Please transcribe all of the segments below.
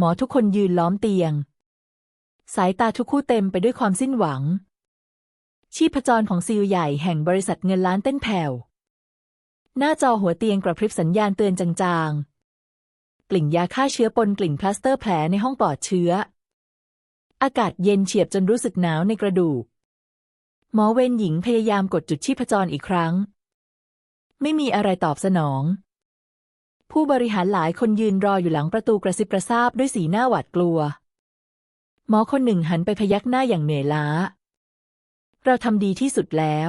หมอทุกคนยืนล้อมเตียง สายตาทุกคู่เต็มไปด้วยความสิ้นหวัง ชีพจรของซีลใหญ่แห่งบริษัทเงินล้านเต้นแผ่ว หน้าจอหัวเตียงกระพริบสัญญาณเตือนจางๆ กลิ่นยาฆ่าเชื้อปนกลิ่นพลาสเตอร์แผลในห้องปลอดเชื้อ อากาศเย็นเฉียบจนรู้สึกหนาวในกระดูก หมอเวรหญิงพยายามกดจุดชีพจรอีกครั้ง ไม่มีอะไรตอบสนอง ผู้บริหารหลายคนยืนรออยู่หลังประตูกระซิบกระซาบด้วยสีหน้าหวาดกลัว หมอคนหนึ่งหันไปพยักหน้าอย่างเหนื่อยล้า เราทำดีที่สุดแล้ว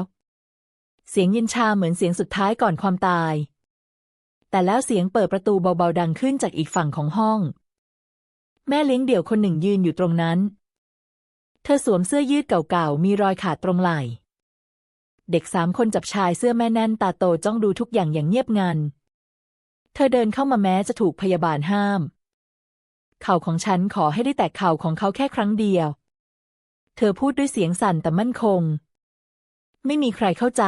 เสียงเย็นชาเหมือนเสียงสุดท้ายก่อนความตาย แต่แล้วเสียงเปิดประตูเบาๆดังขึ้นจากอีกฝั่งของห้อง แม่เลี้ยงเดี่ยวคนหนึ่งยืนอยู่ตรงนั้น เธอสวมเสื้อยืดเก่าๆมีรอยขาดตรงไหล่ เด็กสามคนจับชายเสื้อแม่แน่นตาโตจ้องดูทุกอย่างอย่างเงียบงัน เธอเดินเข้ามาแม้จะถูกพยาบาลห้าม เข่าของฉันขอให้ได้แตะเข่าของเขาแค่ครั้งเดียว เธอพูดด้วยเสียงสั่นแต่มั่นคง ไม่มีใครเข้าใจ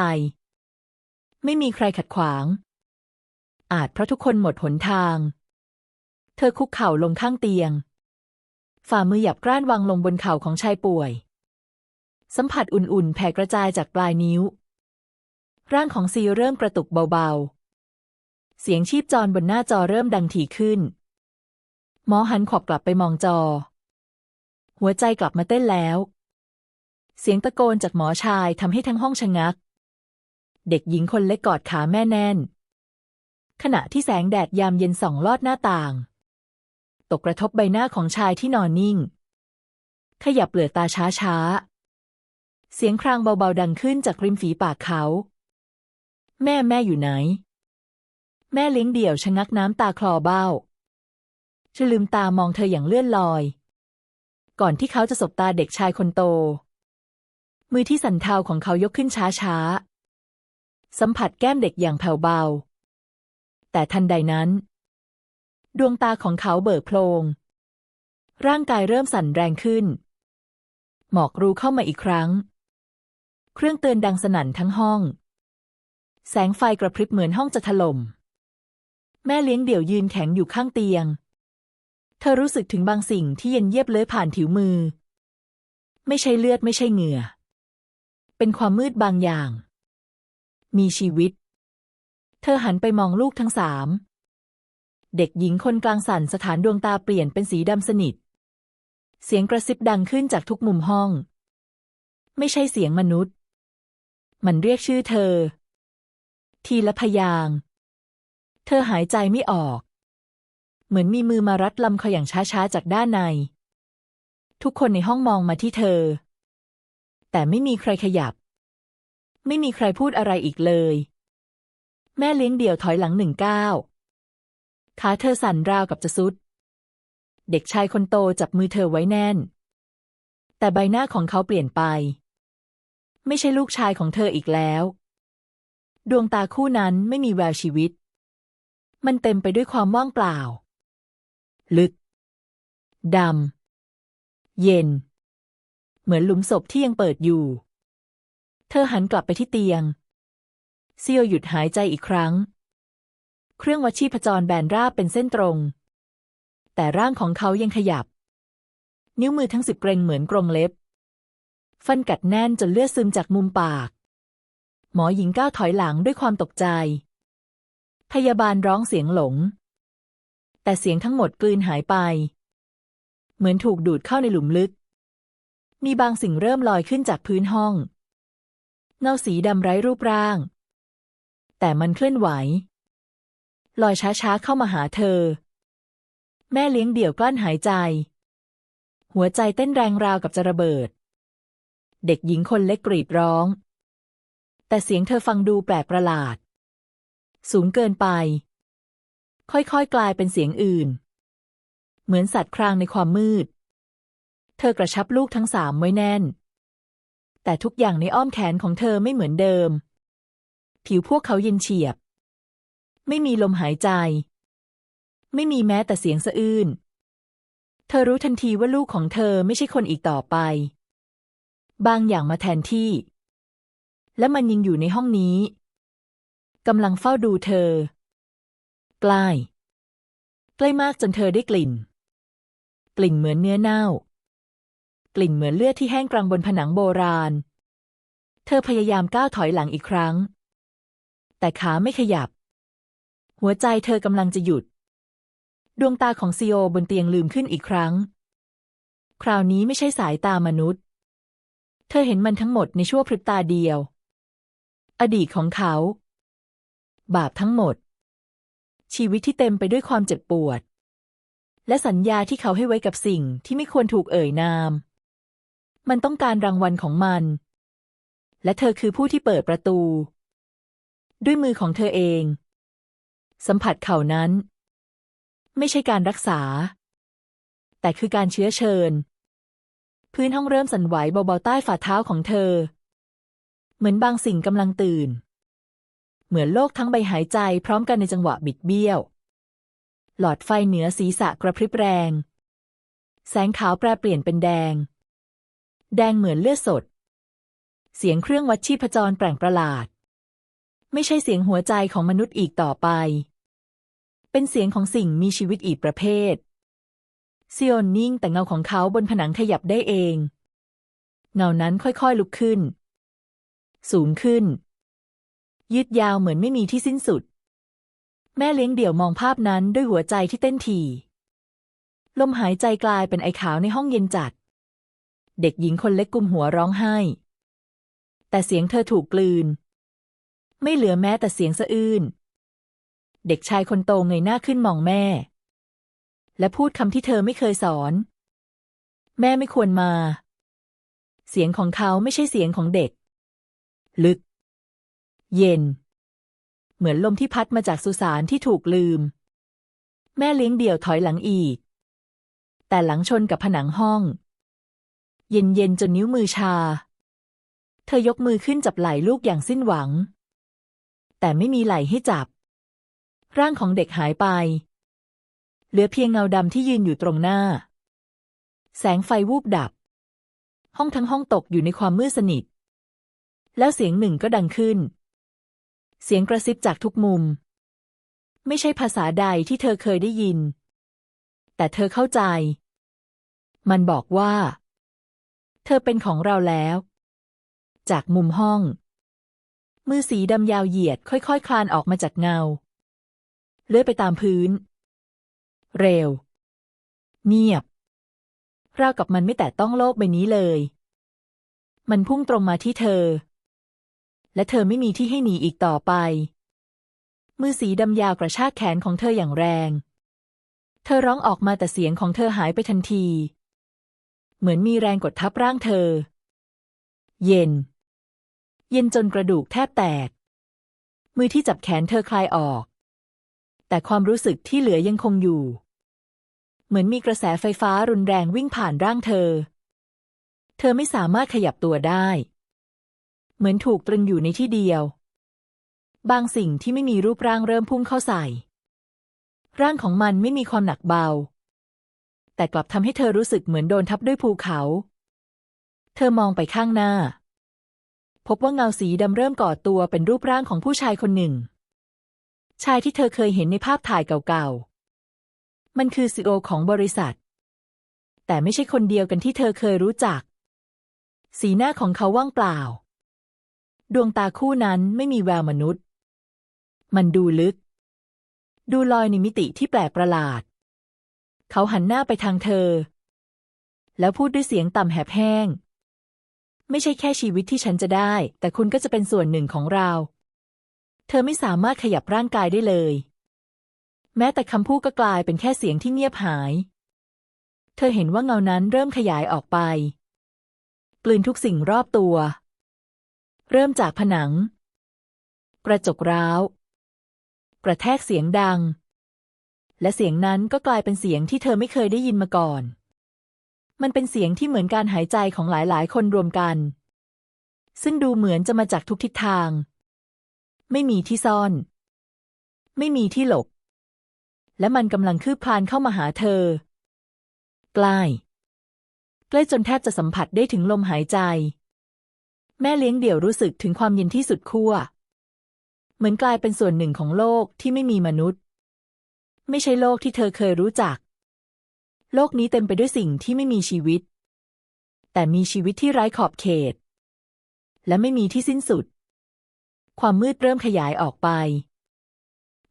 ไม่มีใครขัดขวาง อาจเพราะทุกคนหมดหนทาง เธอคุกเข่าลงข้างเตียง ฝ่ามือหยับกร้านวางลงบนเข่าของชายป่วย สัมผัสอุ่นๆ แผ่กระจายจากปลายนิ้ว ร่างของซีเริ่มกระตุกเบาๆ เสียงชีพจรบนหน้าจอเริ่มดังถี่ขึ้น หมอหันขวบกลับไปมองจอ หัวใจกลับมาเต้นแล้ว เสียงตะโกนจากหมอชายทำให้ทั้งห้องชะงัก เด็กหญิงคนเล็กกอดขาแม่แน่น ขณะที่แสงแดดยามเย็นส่องลอดหน้าต่าง ตกกระทบใบหน้าของชายที่นอนนิ่ง ขยับเปลือกตาช้าช้าๆเสียงครางเบาๆดังขึ้นจากริมฝีปากเขา แม่แม่อยู่ไหน แม่เลี้ยงเดี่ยวชะงักน้ำตาคลอเบ้าจะลืมตามองเธออย่างเลื่อนลอย ก่อนที่เขาจะสบตาเด็กชายคนโต มือที่สันเทาของเขายกขึ้นช้าๆ สัมผัสแก้มเด็กอย่างแผ่วเบา แต่ทันใดนั้น ดวงตาของเขาเบิกโพลง ร่างกายเริ่มสั่นแรงขึ้น หมอกรูเข้ามาอีกครั้ง เครื่องเตือนดังสนั่นทั้งห้อง แสงไฟกระพริบเหมือนห้องจะถล่ม แม่เลี้ยงเดี่ยวยืนแข็งอยู่ข้างเตียง เธอรู้สึกถึงบางสิ่งที่เย็นเยียบเลื้อยผ่านผิวมือ ไม่ใช่เลือดไม่ใช่เหงื่อ เป็นความมืดบางอย่าง มีชีวิต เธอหันไปมองลูกทั้งสาม เด็กหญิงคนกลางสั่นสถานดวงตาเปลี่ยนเป็นสีดำสนิท เสียงกระซิบดังขึ้นจากทุกมุมห้อง ไม่ใช่เสียงมนุษย์ มันเรียกชื่อเธอ ทีละพยางค์ เธอหายใจไม่ออก เหมือนมีมือมารัดลำคออย่างช้าๆจากด้านใน ทุกคนในห้องมองมาที่เธอ แต่ไม่มีใครขยับ ไม่มีใครพูดอะไรอีกเลย แม่เลี้ยงเดี่ยวถอยหลังหนึ่งก้าวขาเธอสั่นราวกับจะสุด เด็กชายคนโตจับมือเธอไว้แน่น แต่ใบหน้าของเขาเปลี่ยนไป ไม่ใช่ลูกชายของเธออีกแล้ว ดวงตาคู่นั้นไม่มีแววชีวิต มันเต็มไปด้วยความว่างเปล่า ลึก ดำ เย็น เหมือนหลุมศพที่ยังเปิดอยู่ เธอหันกลับไปที่เตียง เซียวหยุดหายใจอีกครั้ง เครื่องวัดชีพจรแบนราบเป็นเส้นตรง แต่ร่างของเขายังขยับ นิ้วมือทั้งสิบเกรงเหมือนกรงเล็บ ฟันกัดแน่นจนเลือดซึมจากมุมปาก หมอหญิงก้าวถอยหลังด้วยความตกใจ พยาบาลร้องเสียงหลง แต่เสียงทั้งหมดกลืนหายไป เหมือนถูกดูดเข้าในหลุมลึก มีบางสิ่งเริ่มลอยขึ้นจากพื้นห้อง เงาสีดำไร้รูปร่าง แต่มันเคลื่อนไหว ลอยช้าๆเข้ามาหาเธอ แม่เลี้ยงเดี่ยวกลั้นหายใจ หัวใจเต้นแรงราวกับจะระเบิด เด็กหญิงคนเล็กกรีดร้อง แต่เสียงเธอฟังดูแปลกประหลาด สูงเกินไป ค่อยๆ กลายเป็นเสียงอื่น เหมือนสัตว์ครางในความมืด เธอกระชับลูกทั้งสามไว้แน่น แต่ทุกอย่างในอ้อมแขนของเธอไม่เหมือนเดิม ผิวพวกเขาเย็นเฉียบ ไม่มีลมหายใจ ไม่มีแม้แต่เสียงสะอื้นเธอรู้ทันทีว่าลูกของเธอไม่ใช่คนอีกต่อไป บางอย่างมาแทนที่ และมันยังอยู่ในห้องนี้ กำลังเฝ้าดูเธอ ใกล้ ใกล้มากจนเธอได้กลิ่น กลิ่นเหมือนเนื้อเน่า กลิ่นเหมือนเลือดที่แห้งกรังบนผนังโบราณ เธอพยายามก้าวถอยหลังอีกครั้ง แต่ขาไม่ขยับ หัวใจเธอกำลังจะหยุด ดวงตาของซีโอบนเตียงลืมขึ้นอีกครั้ง คราวนี้ไม่ใช่สายตามนุษย์ เธอเห็นมันทั้งหมดในชั่วพริบตาเดียว อดีตของเขา บาปทั้งหมด ชีวิตที่เต็มไปด้วยความเจ็บปวด และสัญญาที่เขาให้ไว้กับสิ่งที่ไม่ควรถูกเอ่ยนาม มันต้องการรางวัลของมัน และเธอคือผู้ที่เปิดประตู ด้วยมือของเธอเอง สัมผัสเขานั้น ไม่ใช่การรักษา แต่คือการเชื้อเชิญ พื้นห้องเริ่มสั่นไหวเบาๆใต้ฝ่าเท้าของเธอ เหมือนบางสิ่งกำลังตื่น เหมือนโลกทั้งใบหายใจพร้อมกันในจังหวะบิดเบี้ยว หลอดไฟเหนือศีรษะกระพริบแรง แสงขาวแปรเปลี่ยนเป็นแดง แดงเหมือนเลือดสด เสียงเครื่องวัดชีพจรแปลงประหลาด ไม่ใช่เสียงหัวใจของมนุษย์อีกต่อไป เป็นเสียงของสิ่งมีชีวิตอีกประเภทซิโอนนิ่งแต่เงาของเขาบนผนังขยับได้เอง เงานั้นค่อยๆลุกขึ้น สูงขึ้น ยืดยาวเหมือนไม่มีที่สิ้นสุด แม่เลี้ยงเดี่ยวมองภาพนั้นด้วยหัวใจที่เต้นถี่ลมหายใจกลายเป็นไอขาวในห้องเย็นจัด เด็กหญิงคนเล็กกุมหัวร้องไห้ แต่เสียงเธอถูกกลืน ไม่เหลือแม้แต่เสียงสะอื้น เด็กชายคนโตเงยหน้าขึ้นมองแม่ และพูดคำที่เธอไม่เคยสอน แม่ไม่ควรมา เสียงของเขาไม่ใช่เสียงของเด็ก ลึก เย็น เหมือนลมที่พัดมาจากสุสานที่ถูกลืม แม่เลี้ยงเดี่ยวถอยหลังอีก แต่หลังชนกับผนังห้อง เย็นเย็นๆจนนิ้วมือชา เธอยกมือขึ้นจับไหล่ลูกอย่างสิ้นหวัง แต่ไม่มีไหล่ให้จับ ร่างของเด็กหายไป เหลือเพียงเงาดำที่ยืนอยู่ตรงหน้า แสงไฟวูบดับ ห้องทั้งห้องตกอยู่ในความมืดสนิทแล้วเสียงหนึ่งก็ดังขึ้น เสียงกระซิบจากทุกมุม ไม่ใช่ภาษาใดที่เธอเคยได้ยิน แต่เธอเข้าใจ มันบอกว่า เธอเป็นของเราแล้ว จากมุมห้อง มือสีดำยาวเหยียดค่อยๆคคลานออกมาจากเงา เลื่อยไปตามพื้น เร็ว เงียบราวกับมันไม่แตะต้องโลกใบนี้เลย มันพุ่งตรงมาที่เธอ และเธอไม่มีที่ให้หนีอีกต่อไป มือสีดำยาวกระชากแขนของเธออย่างแรง เธอร้องออกมาแต่เสียงของเธอหายไปทันที เหมือนมีแรงกดทับร่างเธอ เย็น เย็นจนกระดูกแทบแตก มือที่จับแขนเธอคลายออก แต่ความรู้สึกที่เหลือยังคงอยู่ เหมือนมีกระแสไฟฟ้ารุนแรงวิ่งผ่านร่างเธอ เธอไม่สามารถขยับตัวได้ เหมือนถูกตรึงอยู่ในที่เดียว บางสิ่งที่ไม่มีรูปร่างเริ่มพุ่งเข้าใส่ ร่างของมันไม่มีความหนักเบา แต่กลับทำให้เธอรู้สึกเหมือนโดนทับด้วยภูเขา เธอมองไปข้างหน้า พบว่าเงาสีดำเริ่มก่อตัวเป็นรูปร่างของผู้ชายคนหนึ่ง ชายที่เธอเคยเห็นในภาพถ่ายเก่าๆ มันคือซีโอของบริษัท แต่ไม่ใช่คนเดียวกันที่เธอเคยรู้จัก สีหน้าของเขาว่างเปล่า ดวงตาคู่นั้นไม่มีแววมนุษย์ มันดูลึก ดูลอยในมิติที่แปลกประหลาด เขาหันหน้าไปทางเธอ แล้วพูดด้วยเสียงต่ำแหบแห้ง ไม่ใช่แค่ชีวิตที่ฉันจะได้ แต่คุณก็จะเป็นส่วนหนึ่งของเรา เธอไม่สามารถขยับร่างกายได้เลย แม้แต่คำพูดก็กลายเป็นแค่เสียงที่เงียบหาย เธอเห็นว่าเงานั้นเริ่มขยายออกไป กลืนทุกสิ่งรอบตัว เริ่มจากผนัง กระจกร้าว กระแทกเสียงดัง และเสียงนั้นก็กลายเป็นเสียงที่เธอไม่เคยได้ยินมาก่อน มันเป็นเสียงที่เหมือนการหายใจของหลายๆ คนรวมกัน ซึ่งดูเหมือนจะมาจากทุกทิศทาง ไม่มีที่ซ่อน ไม่มีที่หลบ และมันกำลังคืบคลานเข้ามาหาเธอ ใกล้ใกล้จนแทบจะสัมผัสได้ถึงลมหายใจ แม่เลี้ยงเดี่ยวรู้สึกถึงความเย็นที่สุดขั้ว เหมือนกลายเป็นส่วนหนึ่งของโลกที่ไม่มีมนุษย์ ไม่ใช่โลกที่เธอเคยรู้จัก โลกนี้เต็มไปด้วยสิ่งที่ไม่มีชีวิต แต่มีชีวิตที่ไร้ขอบเขต และไม่มีที่สิ้นสุด ความมืดเริ่มขยายออกไป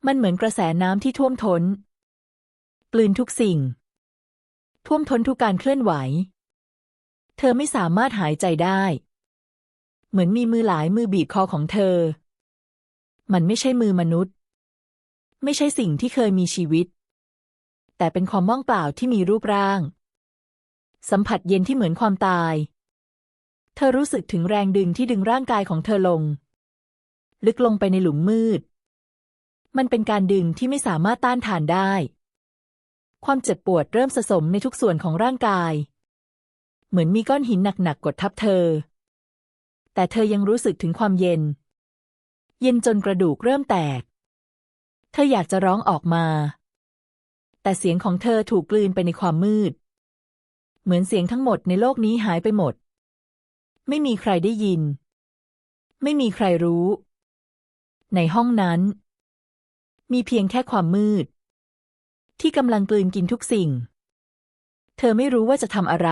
มันเหมือนกระแสน้ำที่ท่วมท้น กลืนทุกสิ่ง ท่วมท้นทุกการเคลื่อนไหว เธอไม่สามารถหายใจได้ เหมือนมีมือหลายมือบีบคอของเธอ มันไม่ใช่มือมนุษย์ ไม่ใช่สิ่งที่เคยมีชีวิต แต่เป็นความว่างเปล่าที่มีรูปร่าง สัมผัสเย็นที่เหมือนความตาย เธอรู้สึกถึงแรงดึงที่ดึงร่างกายของเธอลง ลึกลงไปในหลุมมืด มันเป็นการดึงที่ไม่สามารถต้านทานได้ ความเจ็บปวดเริ่มสะสมในทุกส่วนของร่างกาย เหมือนมีก้อนหินหนักๆกดทับเธอ แต่เธอยังรู้สึกถึงความเย็น เย็นจนกระดูกเริ่มแตก เธออยากจะร้องออกมา แต่เสียงของเธอถูกกลืนไปในความมืด เหมือนเสียงทั้งหมดในโลกนี้หายไปหมด ไม่มีใครได้ยิน ไม่มีใครรู้ ในห้องนั้น มีเพียงแค่ความมืด ที่กำลังกลืนกินทุกสิ่ง เธอไม่รู้ว่าจะทำอะไร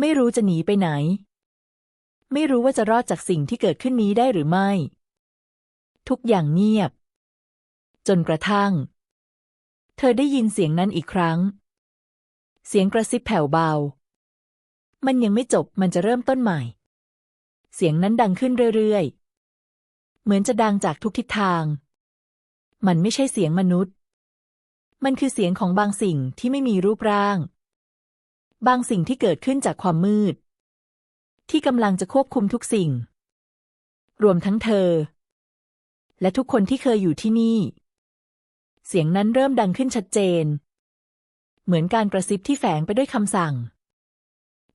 ไม่รู้จะหนีไปไหน ไม่รู้ว่าจะรอดจากสิ่งที่เกิดขึ้นนี้ได้หรือไม่ ทุกอย่างเงียบ จนกระทั่ง เธอได้ยินเสียงนั้นอีกครั้ง เสียงกระซิบแผ่วเบา มันยังไม่จบมันจะเริ่มต้นใหม่ เสียงนั้นดังขึ้นเรื่อยๆ เหมือนจะดังจากทุกทิศทาง มันไม่ใช่เสียงมนุษย์ มันคือเสียงของบางสิ่งที่ไม่มีรูปร่าง บางสิ่งที่เกิดขึ้นจากความมืด ที่กำลังจะควบคุมทุกสิ่ง รวมทั้งเธอ และทุกคนที่เคยอยู่ที่นี่ เสียงนั้นเริ่มดังขึ้นชัดเจน เหมือนการกระซิบที่แฝงไปด้วยคำสั่ง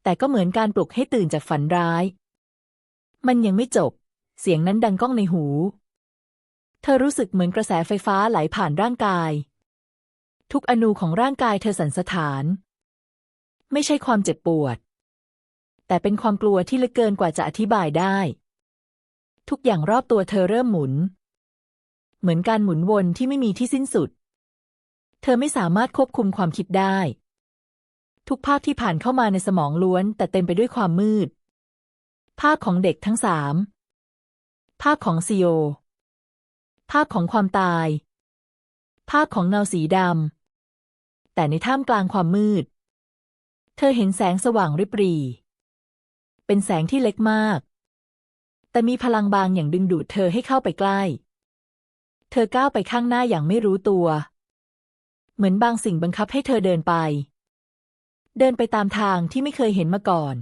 แต่ก็เหมือนการปลุกให้ตื่นจากฝันร้าย มันยังไม่จบ เสียงนั้นดังก้องในหู เธอรู้สึกเหมือนกระแสไฟฟ้าไหลผ่านร่างกาย ทุกอนูของร่างกายเธอสั่นสะท้าน ไม่ใช่ความเจ็บปวด แต่เป็นความกลัวที่ลึกเกินกว่าจะอธิบายได้ ทุกอย่างรอบตัวเธอเริ่มหมุน เหมือนการหมุนวนที่ไม่มีที่สิ้นสุด เธอไม่สามารถควบคุมความคิดได้ ทุกภาพที่ผ่านเข้ามาในสมองล้วน แต่เต็มไปด้วยความมืด ภาพของเด็กทั้งสาม ภาพของซีโอ ภาพของความตาย ภาพของเงาสีดำแต่ในท่ามกลางความมืด เธอเห็นแสงสว่างริบรี่ เป็นแสงที่เล็กมาก แต่มีพลังบางอย่างดึงดูดเธอให้เข้าไปใกล้ เธอก้าวไปข้างหน้าอย่างไม่รู้ตัว เหมือนบางสิ่งบังคับให้เธอเดินไป เดินไปตามทางที่ไม่เคยเห็นมาก่อน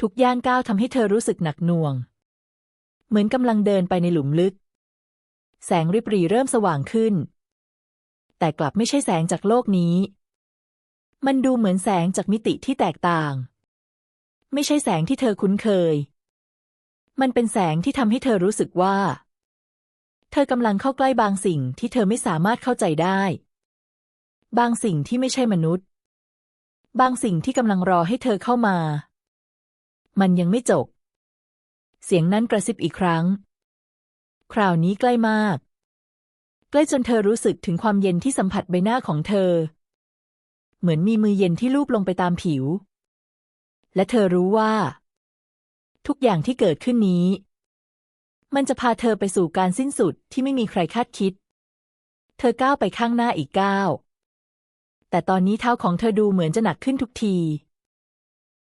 ทุกย่างก้าวทำให้เธอรู้สึกหนักหน่วง เหมือนกำลังเดินไปในหลุมลึก แสงริบหรี่เริ่มสว่างขึ้น แต่กลับไม่ใช่แสงจากโลกนี้ มันดูเหมือนแสงจากมิติที่แตกต่าง ไม่ใช่แสงที่เธอคุ้นเคย มันเป็นแสงที่ทำให้เธอรู้สึกว่า เธอกำลังเข้าใกล้บางสิ่งที่เธอไม่สามารถเข้าใจได้ บางสิ่งที่ไม่ใช่มนุษย์ บางสิ่งที่กำลังรอให้เธอเข้ามา มันยังไม่จบ เสียงนั้นกระซิบอีกครั้ง คราวนี้ใกล้มาก ใกล้จนเธอรู้สึกถึงความเย็นที่สัมผัสใบหน้าของเธอ เหมือนมีมือเย็นที่ลูบลงไปตามผิว และเธอรู้ว่า ทุกอย่างที่เกิดขึ้นนี้ มันจะพาเธอไปสู่การสิ้นสุดที่ไม่มีใครคาดคิด เธอก้าวไปข้างหน้าอีกก้าวแต่ตอนนี้เท้าของเธอดูเหมือนจะหนักขึ้นทุกที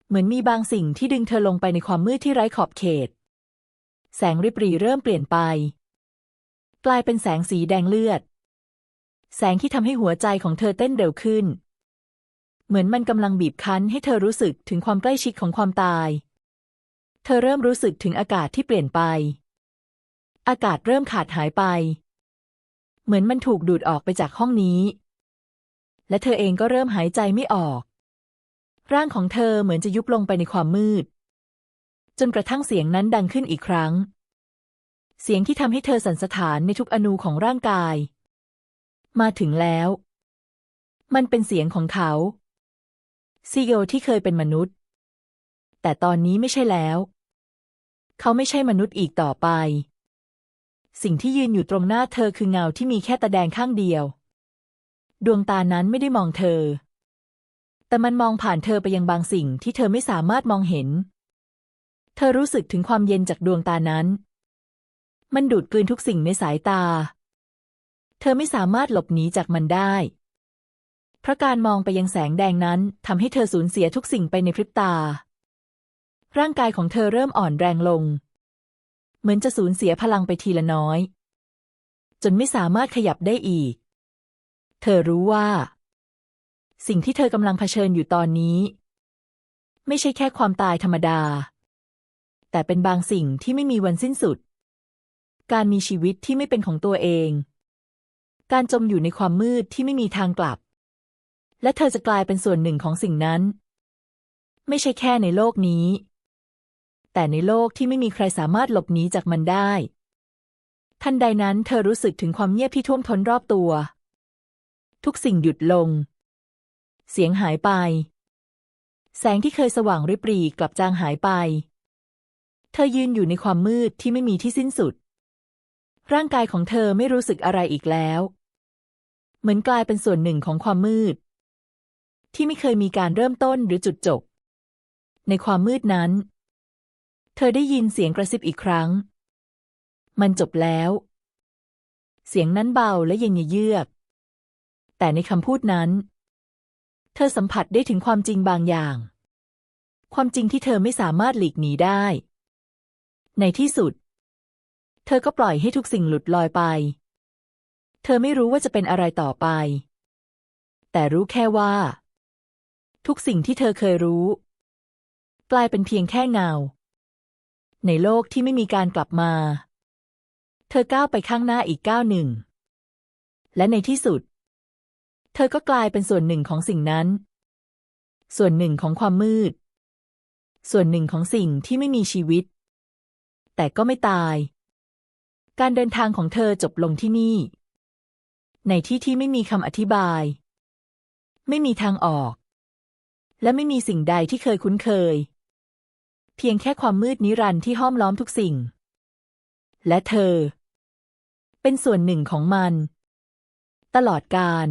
เหมือนมีบางสิ่งที่ดึงเธอลงไปในความมืดที่ไร้ขอบเขต แสงริบหรี่เริ่มเปลี่ยนไป กลายเป็นแสงสีแดงเลือด แสงที่ทำให้หัวใจของเธอเต้นเร็วขึ้น เหมือนมันกำลังบีบคั้นให้เธอรู้สึกถึงความใกล้ชิดของความตาย เธอเริ่มรู้สึกถึงอากาศที่เปลี่ยนไป อากาศเริ่มขาดหายไป เหมือนมันถูกดูดออกไปจากห้องนี้ และเธอเองก็เริ่มหายใจไม่ออก ร่างของเธอเหมือนจะยุบลงไปในความมืด จนกระทั่งเสียงนั้นดังขึ้นอีกครั้ง เสียงที่ทำให้เธอสั่นสะท้านในทุกอนูของร่างกาย มาถึงแล้ว มันเป็นเสียงของเขา ซีโอที่เคยเป็นมนุษย์ แต่ตอนนี้ไม่ใช่แล้ว เขาไม่ใช่มนุษย์อีกต่อไป สิ่งที่ยืนอยู่ตรงหน้าเธอคือเงาที่มีแค่ตาแดงข้างเดียว ดวงตานั้นไม่ได้มองเธอ แต่มันมองผ่านเธอไปยังบางสิ่งที่เธอไม่สามารถมองเห็น เธอรู้สึกถึงความเย็นจากดวงตานั้น มันดูดกลืนทุกสิ่งในสายตา เธอไม่สามารถหลบหนีจากมันได้ เพราะการมองไปยังแสงแดงนั้นทำให้เธอสูญเสียทุกสิ่งไปในพริบตา ร่างกายของเธอเริ่มอ่อนแรงลง เหมือนจะสูญเสียพลังไปทีละน้อย จนไม่สามารถขยับได้อีก เธอรู้ว่า สิ่งที่เธอกำลังเผชิญอยู่ตอนนี้ ไม่ใช่แค่ความตายธรรมดา แต่เป็นบางสิ่งที่ไม่มีวันสิ้นสุด การมีชีวิตที่ไม่เป็นของตัวเอง การจมอยู่ในความมืดที่ไม่มีทางกลับ และเธอจะกลายเป็นส่วนหนึ่งของสิ่งนั้น ไม่ใช่แค่ในโลกนี้ แต่ในโลกที่ไม่มีใครสามารถหลบหนีจากมันได้ ทันใดนั้นเธอรู้สึกถึงความเงียบที่ท่วมท้นรอบตัว ทุกสิ่งหยุดลง เสียงหายไป แสงที่เคยสว่างริบรีกลับจางหายไป เธอยืนอยู่ในความมืดที่ไม่มีที่สิ้นสุด ร่างกายของเธอไม่รู้สึกอะไรอีกแล้ว เหมือนกลายเป็นส่วนหนึ่งของความมืด ที่ไม่เคยมีการเริ่มต้นหรือจุดจบ ในความมืดนั้น เธอได้ยินเสียงกระซิบอีกครั้ง มันจบแล้ว เสียงนั้นเบาและเย็นเยือก แต่ในคำพูดนั้น เธอสัมผัสได้ถึงความจริงบางอย่าง ความจริงที่เธอไม่สามารถหลีกหนีได้ ในที่สุด เธอก็ปล่อยให้ทุกสิ่งหลุดลอยไป เธอไม่รู้ว่าจะเป็นอะไรต่อไปแต่รู้แค่ว่า ทุกสิ่งที่เธอเคยรู้ กลายเป็นเพียงแค่เงา ในโลกที่ไม่มีการกลับมา เธอก้าวไปข้างหน้าอีกก้าวหนึ่ง และในที่สุด เธอก็กลายเป็นส่วนหนึ่งของสิ่งนั้น ส่วนหนึ่งของความมืด ส่วนหนึ่งของสิ่งที่ไม่มีชีวิต แต่ก็ไม่ตาย การเดินทางของเธอจบลงที่นี่ ในที่ที่ไม่มีคำอธิบาย ไม่มีทางออก และไม่มีสิ่งใดที่เคยคุ้นเคย เพียงแค่ความมืดนิรันดร์ที่ห้อมล้อมทุกสิ่ง และเธอ เป็นส่วนหนึ่งของมัน ตลอดกาล